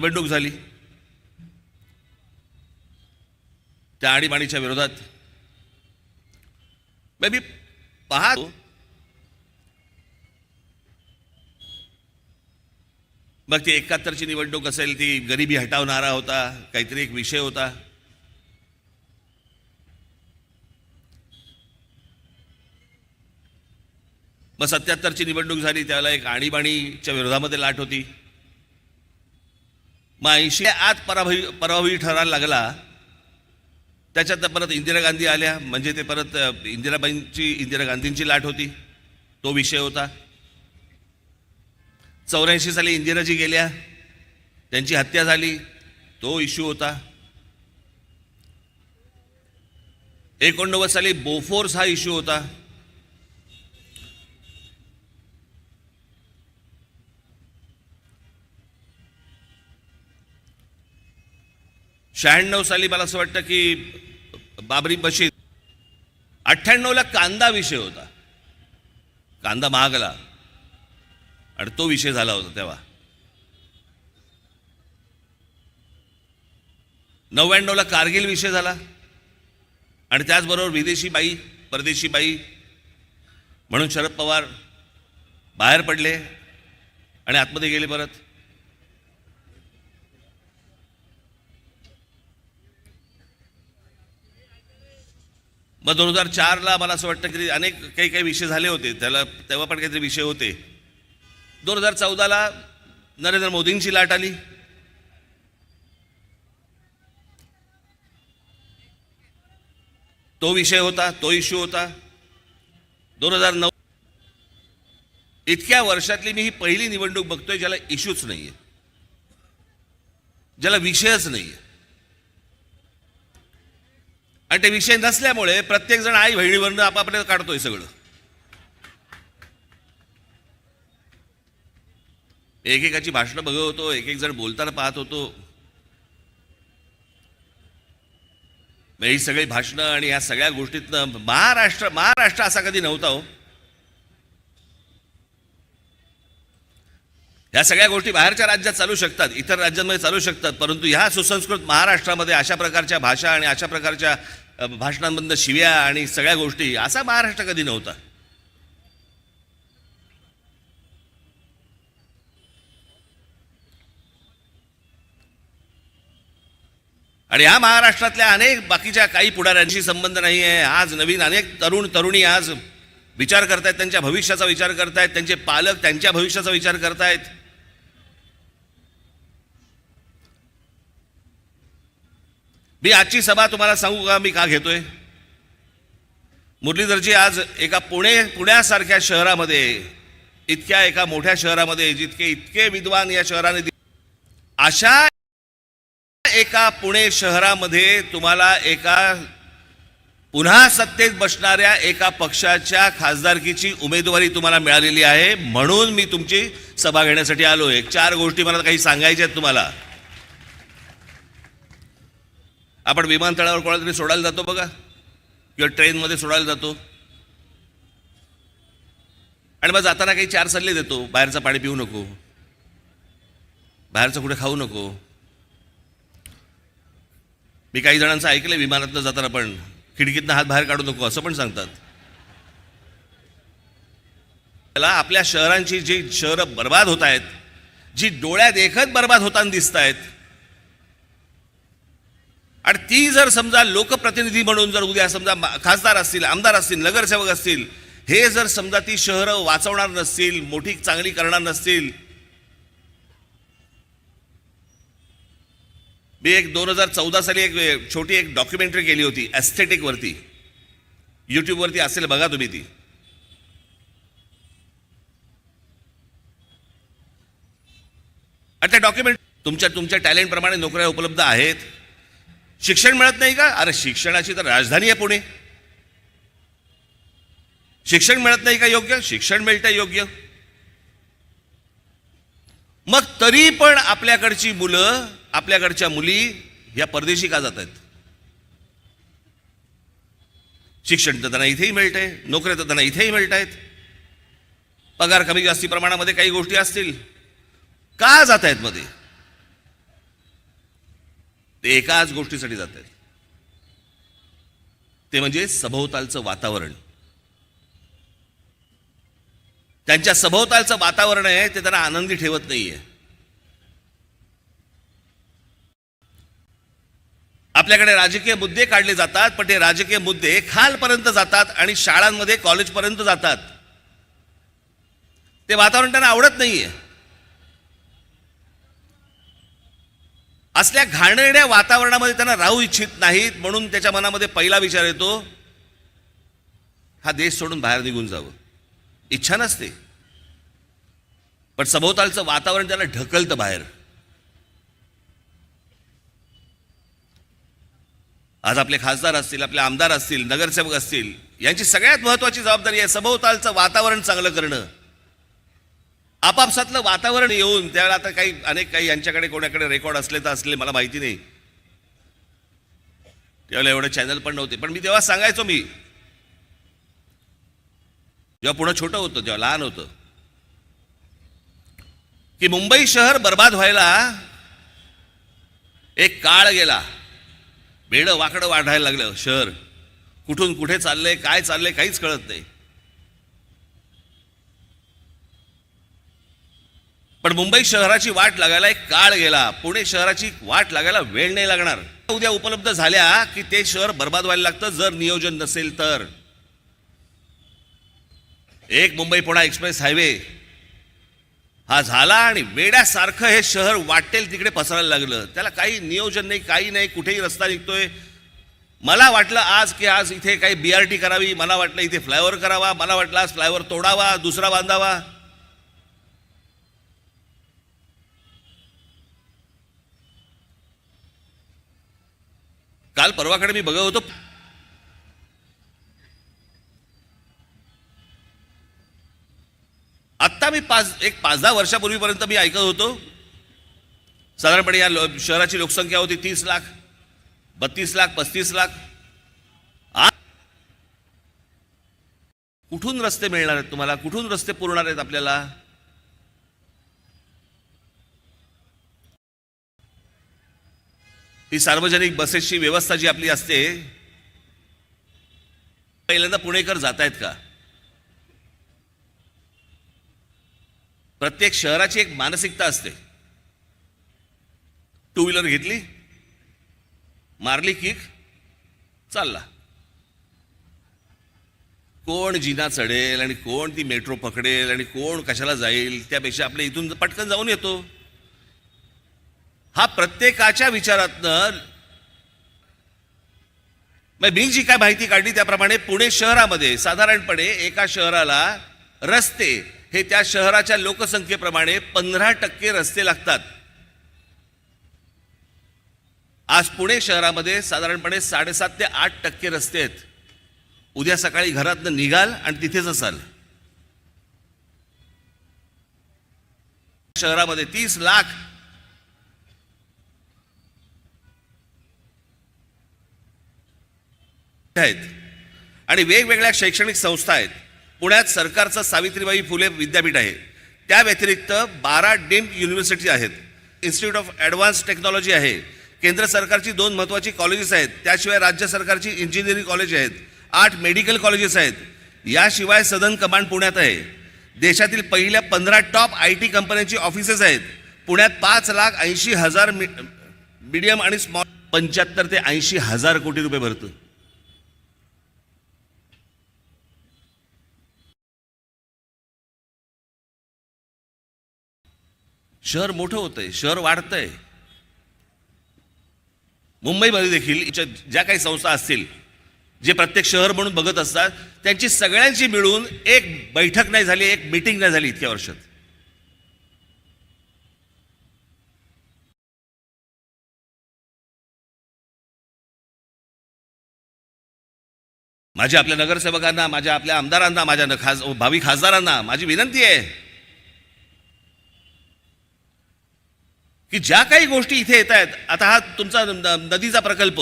निवडणूक झाली. त्या आणीबाणीच्या विरोधात. मी पाहतो. मग ती एकाहत्तरची निवडणूक असेल ती गरिबी हटवणारा होता काहीतरी एक विषय होता. मग सत्याहत्तरची निवडणूक झाली त्यावेळेला एक आणीबाणीच्या विरोधामध्ये लाट होती. मग ऐंशी आत पराभवी पराभवी ठरायला लागला त्याच्यात परत इंदिरा गांधी आल्या म्हणजे ते परत इंदिराबाईंची इंदिरा गांधींची लाट होती तो विषय होता. चौऱ्याऐंशी साली इंदिराजी गेल्या त्यांची हत्या झाली तो इश्यू होता. एकोणनव्वद साली बोफोर्स हा इश्यू होता. शहाण्णव साली मला असं वाटतं की बाबरी मशीद. अठ्ठ्याण्णवला कांदा विषय होता. कांदा महागला. आणि तो विषय झाला होता तेव्हा. नव्याण्णवला कारगिल विषय झाला. आणि त्याचबरोबर विदेशी बाई परदेशी बाई. म्हणून शरद पवार बाहेर पडले आणि आतमध्ये गेले परत. मग दोन हजार चारला मला असं वाटतं की अनेक काही काही विषय झाले होते. त्याला तेव्हा पण काहीतरी विषय होते. दोन हजार चौदाला नरेंद्र मोदींची लाट आली. तो विषय होता तो इश्यू होता. दोन हजार नऊ इतक्या वर्षातली मी ही पहिली निवडणूक बघतोय ज्याला इश्यूच नाहीये. ज्याला विषयच नाहीये. आणि ते विषय नसल्यामुळे प्रत्येक जण आई बहिणीवरनं आपापल्या काढतोय सगळं. एकेकाची भाषणं बघत होतो एक एक जण बोलताना पाहत होतो. मग ही सगळी भाषणं आणि या सगळ्या गोष्टीतनं महाराष्ट्र महाराष्ट्र असा कधी नव्हता हो. ह्या सगळ्या गोष्टी बाहेरच्या राज्यात चालू शकतात इतर राज्यांमध्ये चालू शकतात परंतु ह्या सुसंस्कृत महाराष्ट्रामध्ये अशा प्रकारच्या भाषा आणि अशा प्रकारच्या भाषणांमधनं शिव्या आणि सगळ्या गोष्टी असा महाराष्ट्र कधी नव्हता. आणि या महाराष्ट्रातल्या अनेक बाकीच्या काही पुढाऱ्यांशी संबंध नाही आहे. आज नवीन अनेक तरुण तरुणी आज विचार करतायत त्यांच्या भविष्याचा विचार करतायत त्यांचे पालक त्यांच्या भविष्याचा विचार करतायत. मी आजची सभा तुम्हाला सांगू का? मी का घेतोय? मुरलीधरजी आज एका पुणे पुण्यासारख्या शहरामध्ये इतक्या एका मोठ्या शहरामध्ये जितके इतके विद्वान या शहराने अशा एका पुणे शहरामध्ये तुम्हाला एका पुन्हा सत्तेत बसणाऱ्या एका पक्षाच्या खासदारकीची उमेदवारी तुम्हाला मिळालेली आहे. म्हणून मी तुमची सभा घेण्यासाठी आलो एक चार गोष्टी मला काही सांगायच्या आहेत तुम्हाला. आपण विमानतळावर कोणाला तरी सोडायला जातो बघा. किंवा ट्रेनमध्ये सोडायला जातो. आणि मग जाताना काही चार सल्ले देतो. बाहेरचं पाणी पिऊ नको. बाहेरचं कुठे खाऊ नको. मी काही जणांचं ऐकलंय विमानातनं जाताना पण. खिडकीतनं हात बाहेर काढू नको असं पण सांगतात. त्याला आपल्या शहरांची जी शहरं बर्बाद होत आहेत जी डोळ्यात देखत बर्बाद होताना दिसत आहेत आणि ती जर समजा लोकप्रतिनिधी म्हणून जर उद्या समजा खासदार असतील आमदार असतील नगरसेवक असतील हे जर समजा ती शहरं वाचवणार नसतील मोठी चांगली करणार नसतील मी एक दोन हजार चौदा साली एक छोटी एक डॉक्युमेंटरी केली होती ॲस्थेटिकवरती यूट्यूबवरती असेल बघा तुम्ही ती. आणि त्या डॉक्युमेंट तुमच्या तुमच्या टॅलेंटप्रमाणे नोकऱ्या उपलब्ध आहेत. शिक्षण मिळत नाही का? अरे शिक्षणाची तर राजधानी आहे पुणे. शिक्षण मिळत नाही का योग्य? शिक्षण मिळतंय योग्य. मग तरी पण आपल्याकडची मुलं आपल्याकडच्या मुली या परदेशी का जात आहेत? शिक्षण तर त्यांना इथेही मिळतंय नोकऱ्या तर त्यांना इथेही मिळत आहेत पगार कमी जास्ती प्रमाणामध्ये काही गोष्टी असतील. का जात आहेत मध्ये? ते एकाच गोष्टीसाठी जात आहेत. ते म्हणजे सभोवतालचं वातावरण. त्यांच्या सभोवतालचं वातावरण आहे ते त्यांना आनंदी ठेवत नाहीये. आपल्याकडे राजकीय मुद्दे काढले जातात पण ते राजकीय मुद्दे खालपर्यंत जातात आणि शाळांमध्ये कॉलेजपर्यंत जातात. ते वातावरण त्यांना आवडत नाहीये. असल्या घाणेरड्या वातावरणामध्ये त्यांना राहू इच्छित नाहीत म्हणून त्याच्या मनामध्ये पहिला विचार येतो हा देश सोडून बाहेर निघून जावं. इच्छा नसते. पण सभोवतालचं वातावरण त्याला ढकलतं बाहेर. आज आपले खासदार असतील आपले आमदार असतील नगरसेवक असतील यांची सगळ्यात महत्वाची जबाबदारी आहे सभोवतालचं वातावरण चांगलं करणं. आपापसातलं वातावरण येऊन त्यावेळेला आता काही अनेक काही यांच्याकडे कोणाकडे रेकॉर्ड असले तर असले मला माहिती नाही. त्यावेळेला एवढे चॅनल पण नव्हते. पण मी तेव्हा सांगायचो मी. जेव्हा पुढं छोटं होतं तेव्हा लहान होतं. की मुंबई शहर बर्बाद व्हायला एक काळ गेला. वेडं वाकडं वाढायला लागलं शहर. कुठून कुठे चाललंय काय चाललंय काहीच कळत नाही. पण मुंबई शहराची वाट लागायला एक काळ गेला. पुणे शहराची वाट लागायला वेळ नाही लागणार. उद्या उपलब्ध झाल्या की ते शहर बर्बाद व्हायला लागतं जर नियोजन नसेल तर. एक मुंबई पुणा एक्सप्रेस हायवे. हा झाला आणि वेड्यासारखं हे शहर वाटेल तिकडे पसरायला लागलं. त्याला काही नियोजन नाही काही नाही कुठेही रस्ता निघतोय. मला वाटलं आज की आज इथे काही बीआरटी करावी मला वाटलं इथे फ्लायओव्हर करावा मला वाटलं आज फ्लायओव्हर तोडावा दुसरा बांधावा. काल परवाकडे मी बघत होतो. आत्ता मी पाच एक पाच दहा वर्षापूर्वीपर्यंत मी ऐकत होतो. साधारणपणे या लो- शहराची लोकसंख्या होती तीस लाख बत्तीस लाख पस्तीस लाख. आ- कुठून रस्ते मिळणार आहेत तुम्हाला? कुठून रस्ते पुरणार आहेत आपल्याला? ही सार्वजनिक बसेसची व्यवस्था जी आपली असते पहिल्यांदा पुणेकर जात आहेत का? प्रत्येक शहराची एक मानसिकता असते. टू व्हीलर घेतली मारली किक चालला. कोण जिना चढेल आणि कोण ती मेट्रो पकडेल आणि कोण कशाला जाईल त्यापेक्षा आपल्या इथून पटकन जाऊन येतो. हा प्रत्येकाच्या विचारातनं मग मी जी काय माहिती काढली त्याप्रमाणे पुणे शहरामध्ये साधारणपणे एका शहराला रस्ते हे त्या शहराच्या लोकसंख्येप्रमाणे पंधरा टक्के रस्ते लागतात. आज पुणे शहरामध्ये साधारणपणे साडेसात ते आठ टक्के रस्ते आहेत. उद्या सकाळी घरातनं निघाल आणि तिथेच असाल. शहरामध्ये तीस लाख आहेत. आणि वेगवेगळ्या शैक्षणिक संस्था आहेत. पुण्यात सरकारचं सावित्रीबाई फुले विद्यापीठ आहे. त्या व्यतिरिक्त बारा डीम्ड युनिव्हर्सिटी आहेत. इन्स्टिट्यूट ऑफ ॲडव्हान्स टेक्नॉलॉजी आहे. केंद्र सरकारची दोन महत्त्वाची कॉलेजेस आहेत. त्याशिवाय राज्य सरकारची इंजिनिअरिंग कॉलेज आहेत. आठ मेडिकल कॉलेजेस आहेत. याशिवाय सदन कमांड पुण्यात आहे. देशातील पहिल्या पंधरा टॉप आय टी कंपन्यांची ऑफिसेस आहेत. पुण्यात पाच लाख ऐंशी हजार मीडियम आणि स्मॉल पंच्याहत्तर ते ऐंशी हजार कोटी रुपये भरतं. शहर मोठं होतंय शहर वाढतंय. मुंबईमध्ये देखील ज्या काही संस्था असतील जे प्रत्येक शहर म्हणून बघत असतात त्यांची सगळ्यांची मिळून एक बैठक नाही झाली एक मीटिंग नाही झाली इतक्या वर्षात. माझ्या आपल्या नगरसेवकांना माझ्या आपल्या आमदारांना माझ्या खास भावी खासदारांना माझी विनंती आहे. की ज्या काही गोष्टी इथे येत आहेत आता हा तुमचा न- नदीचा प्रकल्प.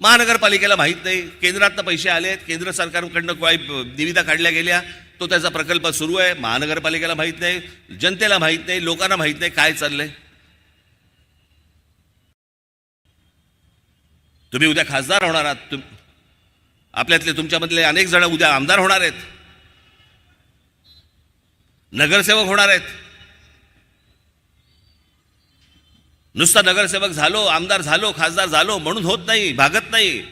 महानगरपालिकेला माहीत नाही केंद्रातनं पैसे आले आहेत केंद्र सरकारकडनं काही निविदा काढल्या गेल्या तो त्याचा प्रकल्प सुरू आहे महानगरपालिकेला माहीत नाही जनतेला माहीत नाही लोकांना माहीत नाही काय चाललंय. तुम्ही उद्या खासदार होणार आहात तुम आपल्यातले तुमच्यामधले अनेक जण उद्या आमदार होणार आहेत. नगरसेवक होणार आहेत. नुसता नगरसेवक झालो आमदार झालो खासदार झालो म्हणून होत नाही भागत नाही.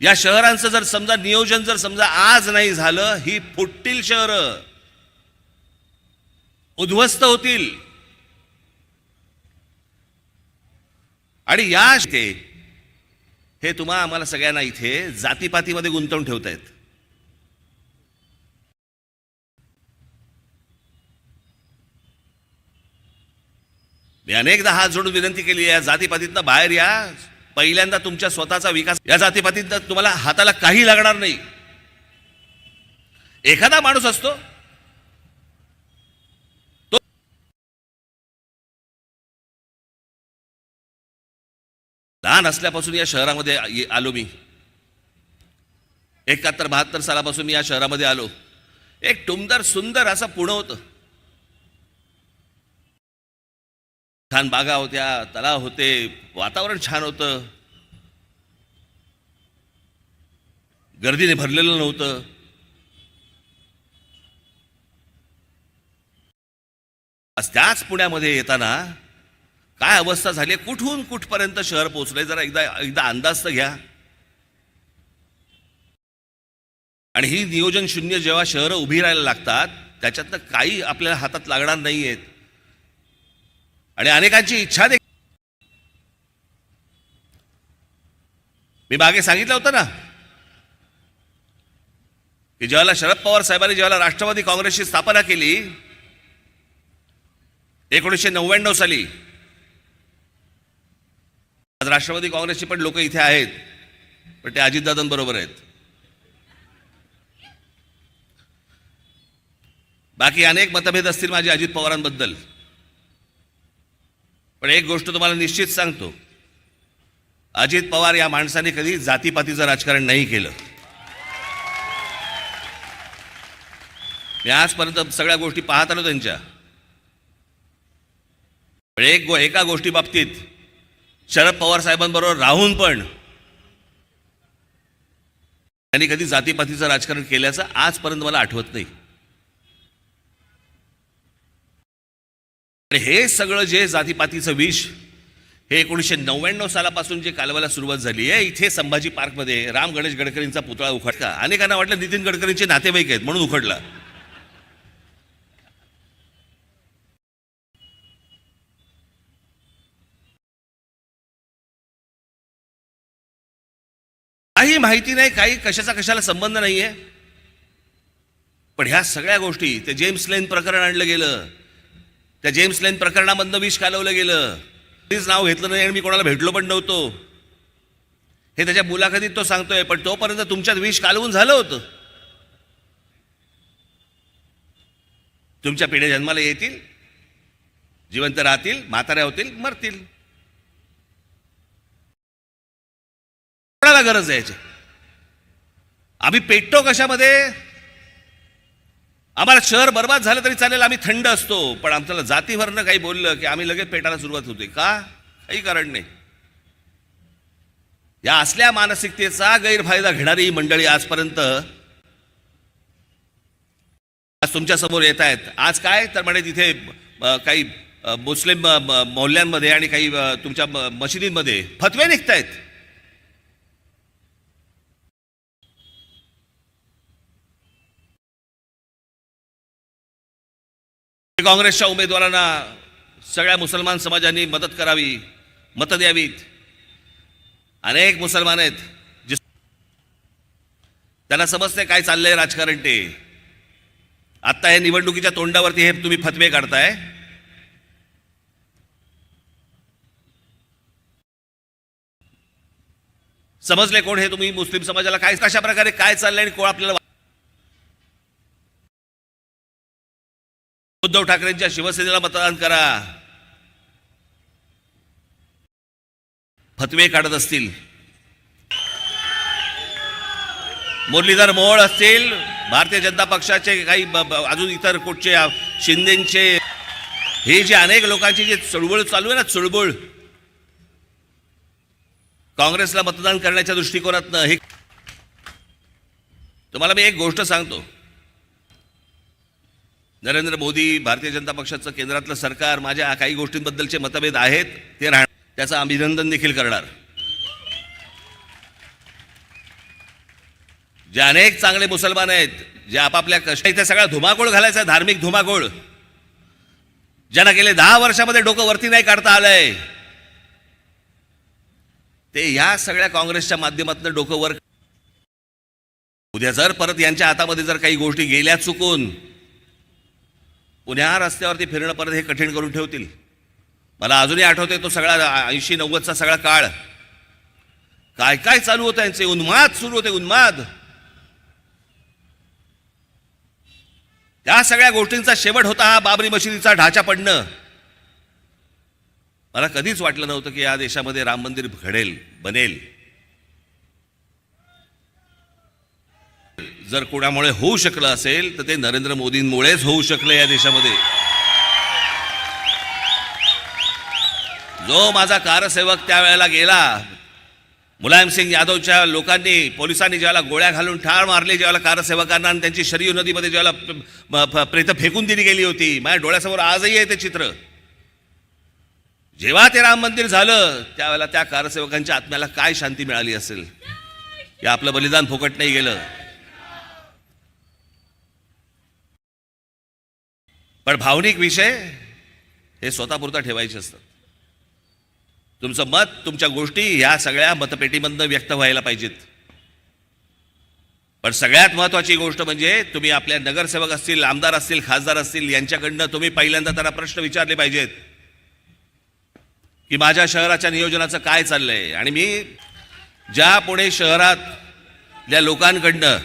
या शहरांचं जर समजा नियोजन जर समजा आज नाही झालं ही फुटतील शहरं. उद्ध्वस्त होतील. आणि या हे तुम्हा आम्हाला सगळ्यांना इथे जातीपातीमध्ये गुंतवून ठेवतायत. मी अनेकदा हात जोडून विनंती केली या जातीपातीतनं बाहेर या. पहिल्यांदा तुमच्या स्वतःचा विकास या जातीपातीतनं तुम्हाला हाताला काही लागणार नाही. एखादा माणूस असतो लहान असल्यापासून या शहरामध्ये आलो मी. एकाहत्तर बहात्तर सालापासून मी या शहरामध्ये आलो. एक टुमदार सुंदर असं पुणं होतं. छान बागा होत्या तलाव होते वातावरण छान होतं. गर्दीने भरलेलं नव्हतं. आज त्याच पुण्यामध्ये येताना काय अवस्था झाली आहे, कुठून कुठपर्यंत शहर पोहोचलंय? जरा एकदा एकदा अंदाज तर घ्या. आणि ही नियोजन शून्य जेव्हा शहरं उभी राहायला लागतात त्याच्यातनं काही आपल्याला हातात लागणार नाही आहेत आणि अनेकांची इच्छा देखील. मी मागे सांगितलं होतं ना की ज्यावेळेला शरद पवार साहेबांनी ज्यावेळेला राष्ट्रवादी काँग्रेसची स्थापना केली एकोणीसशे नव्याण्णव साली आज राष्ट्रवादी काँग्रेसची पण लोक इथे आहेत पण ते अजितदादांबरोबर आहेत. बाकी अनेक मतभेद असतील माझे अजित पवारांबद्दल. पण एक गोष्ट तुम्हाला निश्चित सांगतो. अजित पवार या माणसाने कधी जातीपातीचं राजकारण नाही केलं. मी आजपर्यंत सगळ्या गोष्टी पाहत आलो त्यांच्या. पण एक गो एका गोष्टी बाबतीत शरद पवार साहेबांबरोबर राहून पण त्यांनी कधी जातीपातीचं राजकारण केल्याचं आजपर्यंत मला आठवत नाही. आणि हे सगळं जे जातीपातीचं विष हे एकोणीसशे नव्याण्णव सालापासून जे कालवाला सुरुवात झाली आहे इथे संभाजी पार्कमध्ये राम गणेश गडकरींचा पुतळा उखडला. अनेकांना वाटलं नितीन गडकरींचे नातेवाईक आहेत म्हणून उखडला. काही माहिती नाही काही कशाचा कशाला संबंध नाहीये. पण ह्या सगळ्या गोष्टी ते जेम्स लेन प्रकरण आणलं गेलं. त्या जेम्स लेन प्रकरणामधनं विष कालवलं गेलं. कधीच नाव घेतलं नाही आणि मी कोणाला भेटलो पण नव्हतो. हे त्याच्या मुलाखतीत तो सांगतोय पण तोपर्यंत तुमच्यात विष कालवून झालं होतं. तुमच्या पिढ्या जन्माला येतील जिवंत राहतील म्हाताऱ्या होतील मरतील. कोणाला गरज आहे याची? आम्ही पेटतो कशामध्ये? आम्हाला शहर बर्बाद झालं तरी चालेल आम्ही थंड असतो. पण आमच्याला जातीवरनं काही बोललं की आम्ही लगेच पेटायला सुरुवात होते. का? काही कारण नाही. या असल्या मानसिकतेचा गैरफायदा घेणारी ही मंडळी आजपर्यंत आज तुमच्यासमोर येत आहेत. आज काय? तर म्हणे तिथे काही मुस्लिम मोहल्ल्यांमध्ये आणि काही तुमच्या मशिदींमध्ये फतवे निघतायत. काँग्रेसच्या उमेदवारांना सगळ्या मुसलमान समाजांनी मदत करावी मतं द्यावीत. अनेक मुसलमान आहेत जे त्यांना समजते काय चाललंय राजकारण ते. आत्ता हे निवडणुकीच्या तोंडावरती हे तुम्ही फतवे काढताय. समजले कोण हे तुम्ही मुस्लिम समाजाला? काय कशा प्रकारे काय चाललंय आणि कोण आपल्याला उद्धव ठाकरेंच्या शिवसेनेला मतदान करा. फतवे काढत असतील. मुरलीधर मोहोळ असतील. भारतीय जनता पक्षाचे काही अजून इतर कुठचे शिंदेचे हे जे अनेक लोकांची जी चळवळ चालू आहे ना चळवळ. काँग्रेसला मतदान करण्याच्या दृष्टिकोनातनं हे तुम्हाला मी एक गोष्ट सांगतो. नरेंद्र मोदी भारतीय जनता पक्षाचं केंद्रातलं सरकार माझ्या काही गोष्टींबद्दलचे मतभेद आहेत ते राहणार. त्याचं अभिनंदन देखील करणार. जे अनेक चांगले मुसलमान आहेत जे आपापल्या कष्ट इथे सगळा धुमाकूळ घालायचा धार्मिक धुमाकूळ. ज्यांना गेले दहा वर्षामध्ये डोकं वरती नाही काढता आलंय. ते या सगळ्या काँग्रेसच्या माध्यमातून डोकं वर उद्या जर परत यांच्या हातामध्ये जर काही गोष्टी गेल्या चुकून पुण्या रस्त्यावरती फिरणं परत हे कठीण करून ठेवतील. मला अजूनही आठवते तो सगळा ऐंशी नव्वदचा सगळा काळ. काय काय चालू होतं यांचे? उन्माद सुरू होते उन्माद. त्या सगळ्या गोष्टींचा शेवट होता हा बाबरी मशिदीचा ढाचा पडणं. मला कधीच वाटलं नव्हतं की या देशामध्ये राम मंदिर घडेल बनेल. जर कोणामुळे होऊ शकलं असेल तर ते नरेंद्र मोदींमुळेच होऊ शकलं या देशामध्ये. जो माझा कारसेवक त्यावेळेला गेला मुलायमसिंग यादवच्या लोकांनी पोलिसांनी ज्याला गोळ्या घालून ठार मारले ज्याला कारसेवकांना आणि त्यांची शरीर नदीमध्ये ज्याला प्रेत फेकून दिली गेली होती माझ्या डोळ्यासमोर आजही आहे ते चित्र. जेव्हा ते राम मंदिर झालं त्यावेळेला त्या कारसेवकांच्या आत्म्याला काय शांती मिळाली असेल? की आपलं बलिदान फुकट नाही गेलं. पण भावनिक विषय हे स्वतःपुरता ठेवायचे असतात तुमचं मत तुमच्या गोष्टी ह्या सगळ्या मतपेटीमधनं व्यक्त व्हायला पाहिजेत. पण सगळ्यात महत्वाची गोष्ट म्हणजे तुम्ही आपल्या नगरसेवक असतील आमदार असतील खासदार असतील यांच्याकडनं तुम्ही पहिल्यांदा त्यांना प्रश्न विचारले पाहिजेत. की माझ्या शहराच्या नियोजनाचं काय चाललंय? आणि मी ज्या पुणे शहरातल्या लोकांकडनं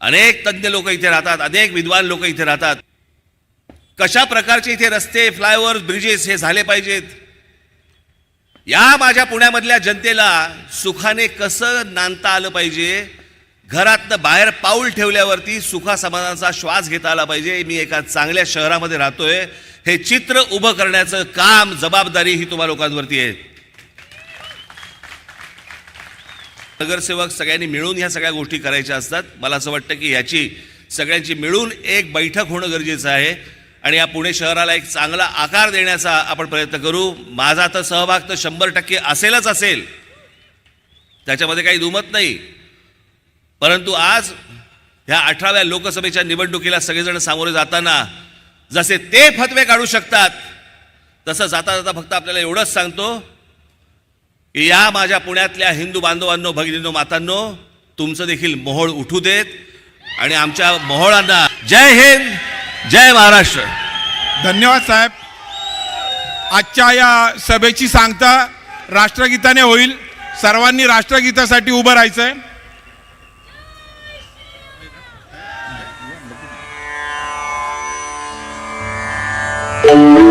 अनेक तज्ज्ञ लोक इथे राहतात अनेक विद्वान लोक इथे राहतात कशा प्रकारचे इथे रस्ते फ्लायओव्हर ब्रिजेस हे झाले पाहिजेत? या माझ्या पुण्यामधल्या जनतेला सुखाने कसं नांदता आलं पाहिजे? घरातनं बाहेर पाऊल ठेवल्यावरती सुखा समाधानाचा श्वास घेता आला पाहिजे. मी एका चांगल्या शहरामध्ये राहतोय. हे चित्र उभं करण्याचं काम जबाबदारी ही तुम्हा लोकांवरती आहे. नगरसेवक सगळ्यांनी मिळून ह्या सगळ्या गोष्टी करायच्या असतात. मला असं वाटतं की ह्याची सगळ्यांची मिळून एक बैठक होणं गरजेचं आहे. आणि या पुणे शहराला एक चांगला आकार देण्याचा आपण प्रयत्न करू. माझा तर सहभाग तर शंभर टक्के असेलच असेल. त्याच्यामध्ये काही दुमत नाही. परंतु आज ह्या अठराव्या लोकसभेच्या निवडणुकीला सगळेजण सामोरे जाताना जसे ते फतवे काढू शकतात तसं जाता जाता फक्त आपल्याला एवढंच सांगतो की या माझ्या पुण्यातल्या हिंदू बांधवांनो भगिनींनो मातांनो तुमचं देखील मोहोळ उठू देत आणि आमच्या मोहोळांना जय हिंद! जय महाराष्ट्र. धन्यवाद साहेब. आजच्या या सभेची सांगता राष्ट्रगीताने होईल. सर्वांनी राष्ट्रगीतासाठी उभं राहायचंय. Thank